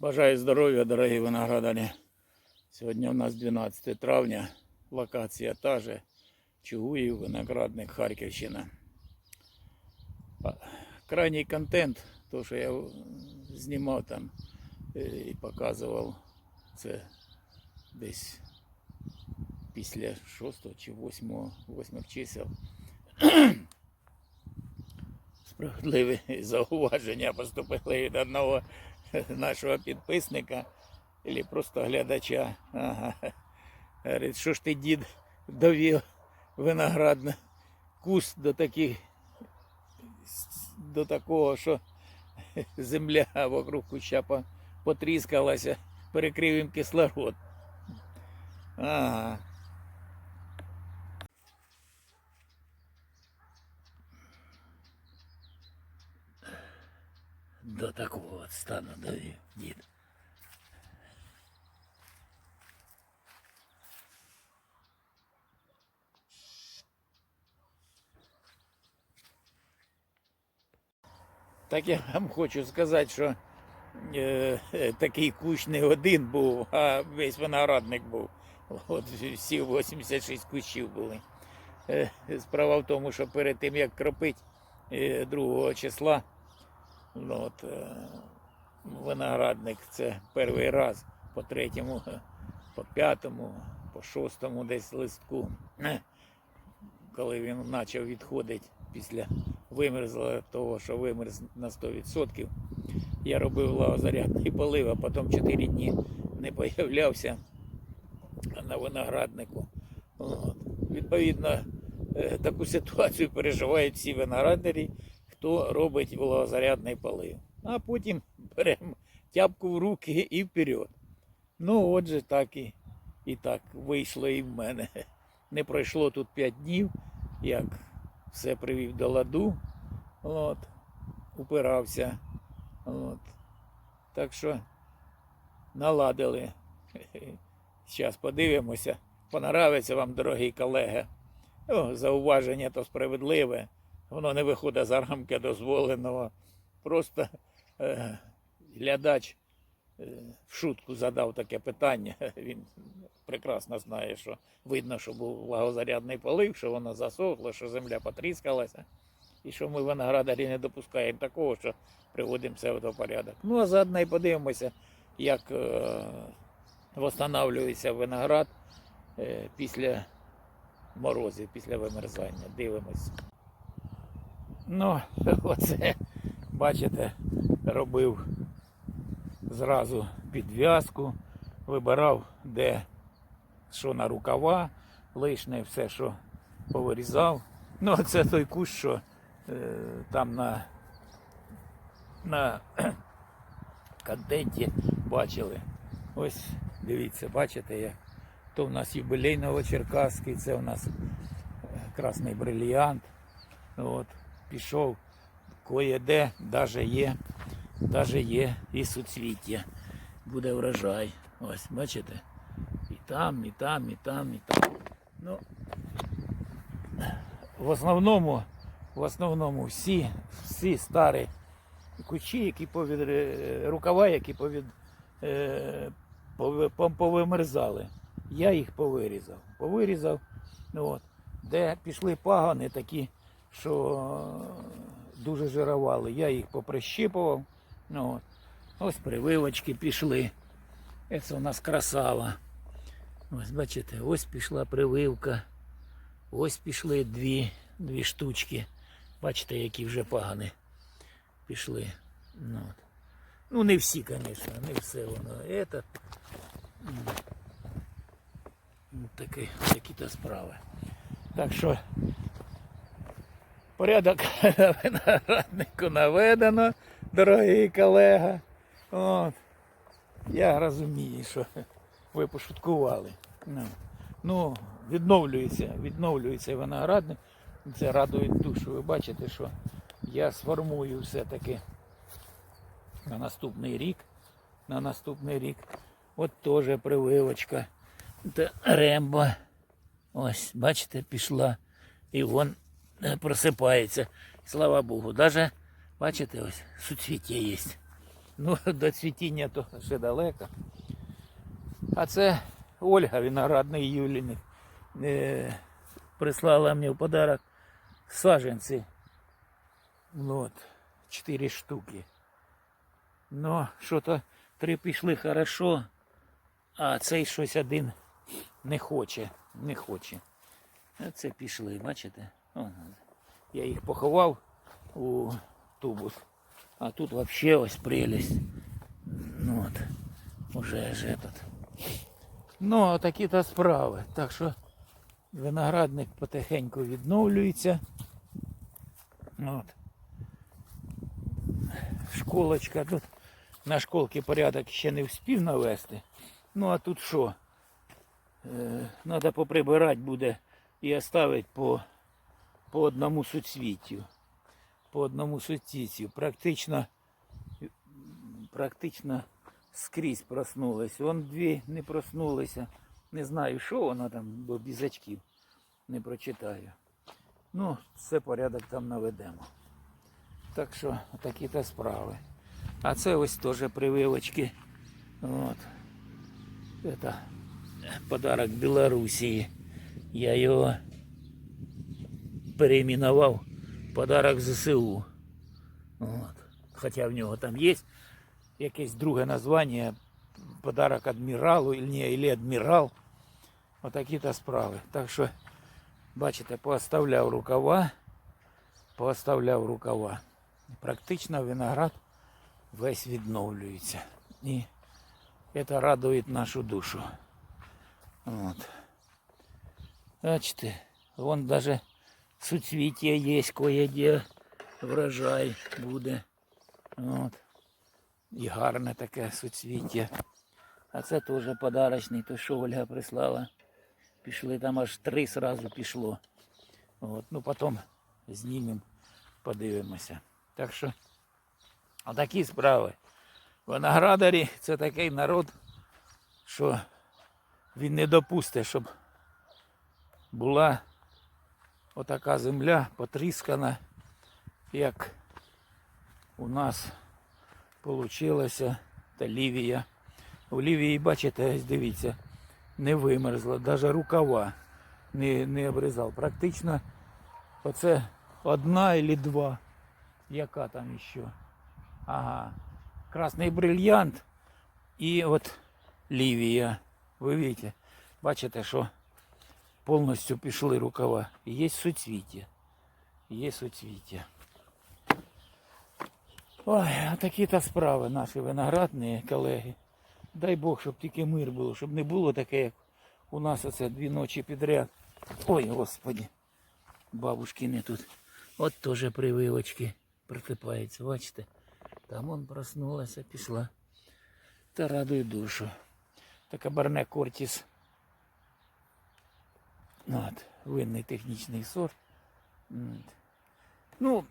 Бажаю здоров'я, дорогі виноградарі. Сьогодні у нас 12 травня, локація та же Чугуїв, виноградник, Харківщина. Крайній контент, то що я знімав там е, і показував, це десь після 6 чи 8, 8 чисел. Справедливі зауваження поступили від одного нашого підписника або просто глядача. Ага. Говорить, що ж ти дід довів виноградний куст до таких до такого, що земля вокруг куща потріскалася, перекрив їм кислород. Ага. До такого от стану довів дід. Так я вам хочу сказати, що е, такий кущ не один був, а весь виноградник був. От всі 86 кущів були. Е, справа в тому, що перед тим як кропить е, 2 числа, ну, от, е, виноградник це перший раз по третьому, по п'ятому, по шостому десь листку. Е, коли він почав відходити після вимерзло того, що вимерз на 100%. Я робив лавозарядний полив, а потім 4 дні не появлявся на винограднику. От. Відповідно, е, таку ситуацію переживають всі виноградарі, хто робить влагозарядний полив. А потім беремо тяпку в руки і вперед. Ну, отже, так і, і так вийшло і в мене. Не пройшло тут 5 днів, як все привів до ладу, от, упирався. От. Так що наладили. Зараз подивимося. Понравиться вам, дорогі колеги. О, зауваження то справедливе. Воно не виходить за рамки дозволеного. Просто е, глядач е, в шутку задав таке питання. Він прекрасно знає, що видно, що був влагозарядний полив, що воно засохло, що земля потріскалася. І що ми виноградарі не допускаємо такого, що приводимо все до порядок. Ну а заодно і подивимося, як е, встановлюється виноград е, після морозів, після вимерзання. Дивимось. Ну, оце, бачите, робив зразу підв'язку, вибирав, де що на рукава, лишне все, що повирізав. Ну, це той кущ, що е, там на, на контенті бачили. Ось дивіться, бачите, як то в нас юбилей Новочеркаський, це у нас е, красний брильянт. От, пішов кое-де, даже є, даже є і суцвіття. Буде врожай. Ось, бачите? І там, і там, і там, і там. Ну, в основному, в основному всі, всі старі кучі, які повід, е, рукава, які повід, е, повимерзали. Я їх повирізав. Повирізав, от, де пішли пагони такі, що дуже жирували. Я їх поприщипував. Ну. Ось прививочки пішли. Це у нас красава. Ось бачите, ось пішла прививка. Ось пішли дві, дві штучки. Бачите, які вже пагани пішли. Ну, от. ну не всі, звісно, не все воно. Это, такі, такі то справи. Так що порядок на винограднику наведено, дорогий колега. От. Я розумію, що ви пошуткували. Ну, ну відновлюється, відновлюється виноградник. Це радує душу. Ви бачите, що я сформую все-таки на наступний рік. На наступний рік. От теж прививочка. Це рембо. Ось, бачите, пішла. І вон просипається. Слава Богу. Даже, бачите, ось суцвіття є. Ну, до цвітіння то ще далеко. А це Ольга Виноградний Юліни е, прислала мені в подарок саженці. Ну, От, чотири штуки. Ну, що-то три пішли хорошо, а цей щось один не хоче, не хоче. Це пішли, бачите? Я їх поховав у тубус. А тут вообще ось прелесть. Ну от, уже ж этот. Ну, такі то справи. Так що виноградник потихеньку відновлюється. От. Школочка тут на школки порядок ще не встиг навести. Ну а тут що? Треба поприбирати буде і оставити по, по одному суцвіттю. По одному суцвіттю. Практично, практично скрізь проснулись. Вон дві не проснулися. Не знаю, що воно там, бо без очків не прочитаю. Ну, все порядок там наведемо. Так що такі то справи. А це ось теж прививочки. От. Это подарок Білорусії. Я його переименував подарок ЗСУ. От. Хоча в нього там є якесь друге названня, подарок адміралу, или ні, или адмірал. Отакі то справи. Так що, бачите, пооставляв рукава, пооставляв рукава. Практично виноград весь відновлюється. І це радує нашу душу. От. Бачите, вон даже суцвіття є, кое-де врожай буде. От. І гарне таке суцвіття. А це теж подарочний, то що Ольга прислала. Пішли там аж три сразу пішло. От. Ну потім знімемо, подивимося. Так що, отакі справи. Виноградарі це такий народ, що він не допустить, щоб була отака земля потріскана, як у нас вийшло та Лівія. У Лівії, бачите, дивіться, не вимерзла, навіть рукава не, не обрізав. Практично оце одна або два. Яка там ще? Ага. Красний брильянт і от Лівія. Ви бачите, бачите, що повністю пішли рукава. Є суцвіття. Є суцвіття. Ой, а такі то справи наші виноградні колеги. Дай Бог, щоб тільки мир було, щоб не було таке, як у нас оце дві ночі підряд. Ой, господи. Бабушкини тут. От теж прививочки прилипаються, бачите? Там он проснулася, пішла. Та радує душу. Та кабарне Кортіс. От, винний технічний сорт. Ну,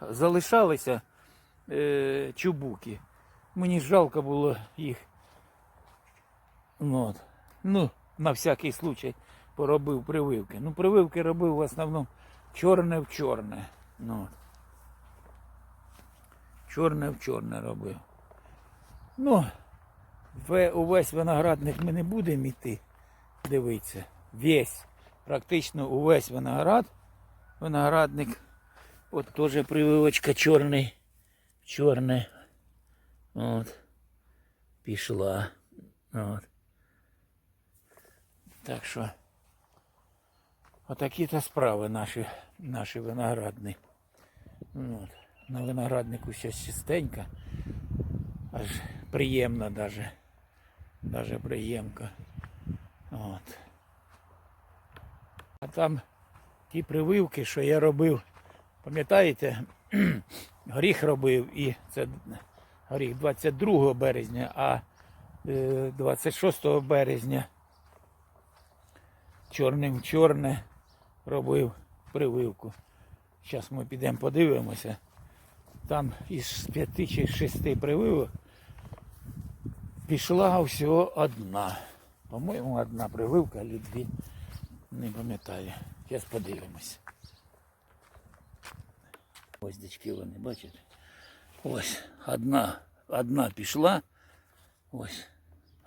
залишалися е, чубуки. Мені жалко було їх. От. Ну, на всякий случай поробив прививки. Ну, прививки робив в основному чорне в чорне. Ну. Чорне в чорне робив. Ну, увесь виноградник ми не будемо йти. Дивіться. Весь. Практично увесь виноград. Виноградник. От теж прививочка чорний. Чорне. От. Пішла. От. Так що. Отакі то справи наші, наші виноградні. От. На винограднику все чистенько. Аж приємно даже. Даже приємко. От. А там ті прививки, що я робив, пам'ятаєте, горіх робив і це горіх 22 березня, а е, 26 березня чорним чорне робив прививку. Зараз ми підемо подивимося. Там із п'яти чи шести прививок пішла всього одна. По-моєму, одна прививка, дві. Не пам'ятаю. Зараз подивимось. Ось дички вони, бачите? Ось одна одна пішла. Ось,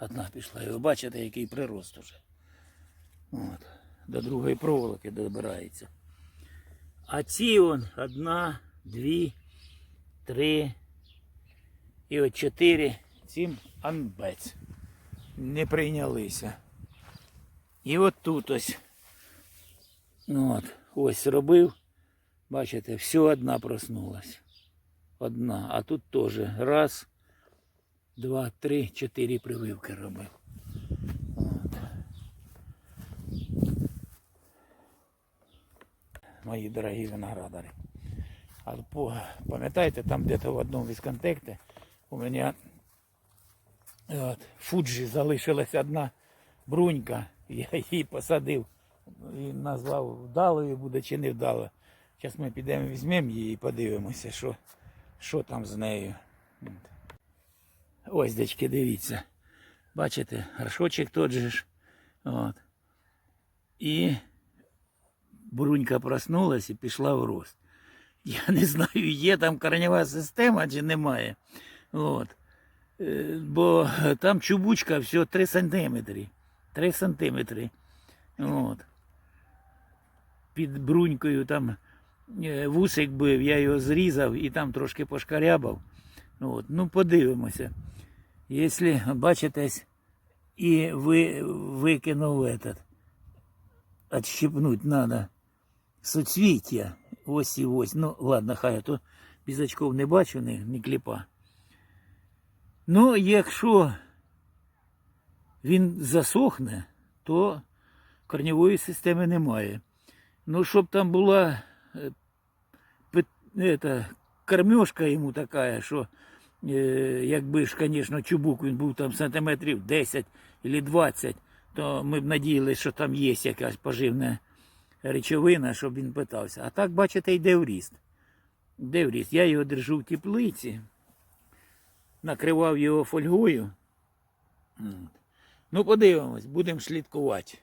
одна пішла. І ви бачите, який прирост уже. От. До другої проволоки добирається. А ці он одна, дві, три і от чотири. Цим анбець. Не прийнялися. І от тут ось. Ну От, ось робив. Бачите, все одна проснулась. Одна. А тут теж раз, два, три, чотири прививки робив. От. Мої дорогі виноградари. А пам'ятаєте, там де-то в одному із контактів у мене от, Фуджі залишилась одна брунька. Я її посадив і назвав вдалою буде чи не вдало. Зараз ми підемо візьмемо її і подивимося, що, що там з нею. Ось, дечки, дивіться. Бачите, горшочок тот же ж. От. І брунька проснулась і пішла в рост. Я не знаю, є там коренева система чи немає. От. Е, Бо там чубучка всього 3 сантиметри. 3 сантиметри. От. Під брунькою там е, вусик бив, я його зрізав і там трошки пошкарябав. От. Ну, подивимося. Якщо, бачите, і ви, викинув этот, отщипнуть надо соцвіття. Ось і ось. Ну, ладно, хай, а то без очков не бачу, ні, ні кліпа. Ну, якщо він засохне, то корневої системи немає. Ну, щоб там була пи- кормежка йому така, що е, якби ж, звісно, чубук він був там сантиметрів 10 або 20, то ми б надіялися, що там є якась поживна речовина, щоб він питався. А так, бачите, йде в ріст. Йде в ріст. Я його держу в теплиці, накривав його фольгою. Ну, подивимось, будемо слідкувати.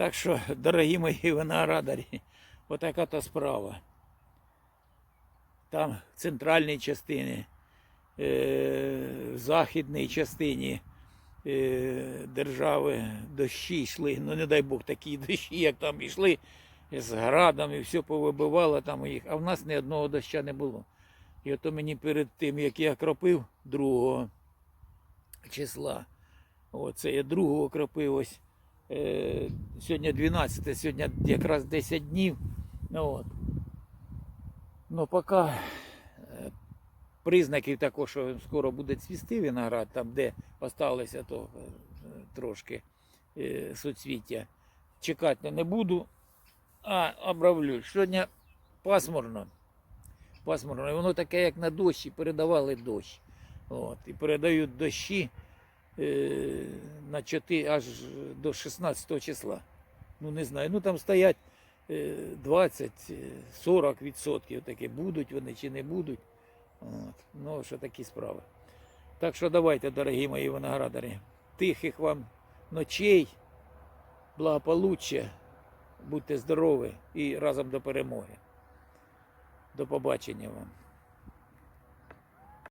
Так що, дорогі мої виноградарі, отака то справа. Там в центральній частині, е, в західній частині е, держави дощі йшли. Ну не дай Бог такі дощі, як там йшли з градом і все повибивало там їх, а в нас ні одного доща не було. І ото мені перед тим, як я кропив 2 числа, оце я 2 кропив ось. Е, сьогодні 12, сьогодні якраз 10 днів. Ну, от. ну поки е, признаків також, що скоро буде цвісти виноград, там де осталося то е, трошки суцвіття, чекати не буду, а обравлю. Сьогодні пасмурно. Пасмурно. І воно таке, як на дощі, передавали дощ. От, і передають дощі е, на 4, аж до 16 числа. Ну не знаю. Ну там стоять е, 20-40 відсотків таке, будуть вони чи не будуть. От. Ну, що такі справи. Так що давайте, дорогі мої виноградарі, тихих вам ночей, благополуччя, будьте здорові і разом до перемоги. До побачення вам.